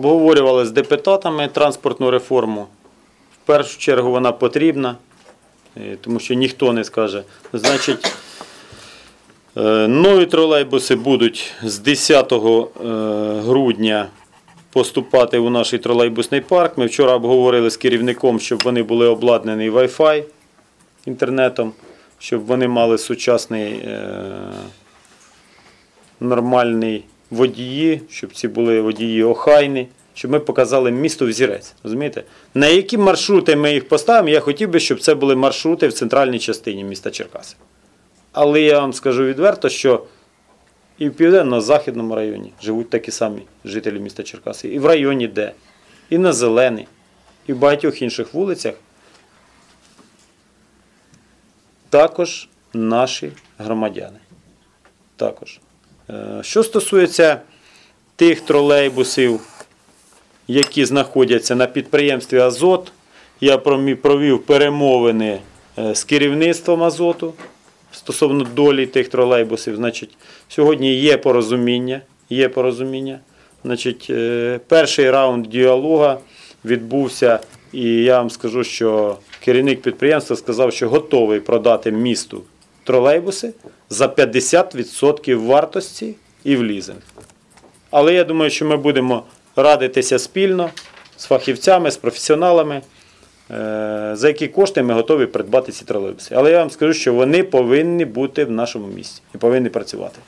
обговорювали з депутатами транспортну реформу. В першу чергу вона потрібна, е, тому що ніхто не скаже. Значить, е, нові тролейбуси будуть з 10 е, грудня поступати у наш тролейбусний парк. Ми вчора обговорили з керівником, щоб вони були обладнані Wi-Fi інтернетом, щоб вони мали сучасний нормальний водії, щоб ці були водії охайні, щоб ми показали місто взірець. Розумієте? На які маршрути ми їх поставимо, я хотів би, щоб це були маршрути в центральній частині міста Черкаси. Але я вам скажу відверто, що і в південно-західному районі живуть такі самі жителі міста Черкаси, і в районі Д, і на Зелений, і в багатьох інших вулицях. Також наші громадяни. Також. Е, Що стосується тих тролейбусів, які знаходяться на підприємстві Азот, я провів перемовини е, з керівництвом Азоту стосовно долі тих тролейбусів. Значить, сьогодні є порозуміння. Є порозуміння. Значить, е, перший раунд діалога відбувся, і я вам скажу, що керівник підприємства сказав, що готовий продати місту тролейбуси за 50% вартості і в лізинг. Але я думаю, що ми будемо радитися спільно з фахівцями, з професіоналами, е, за які кошти ми готові придбати ці тролейбуси. Але я вам скажу, що вони повинні бути в нашому місті і повинні працювати.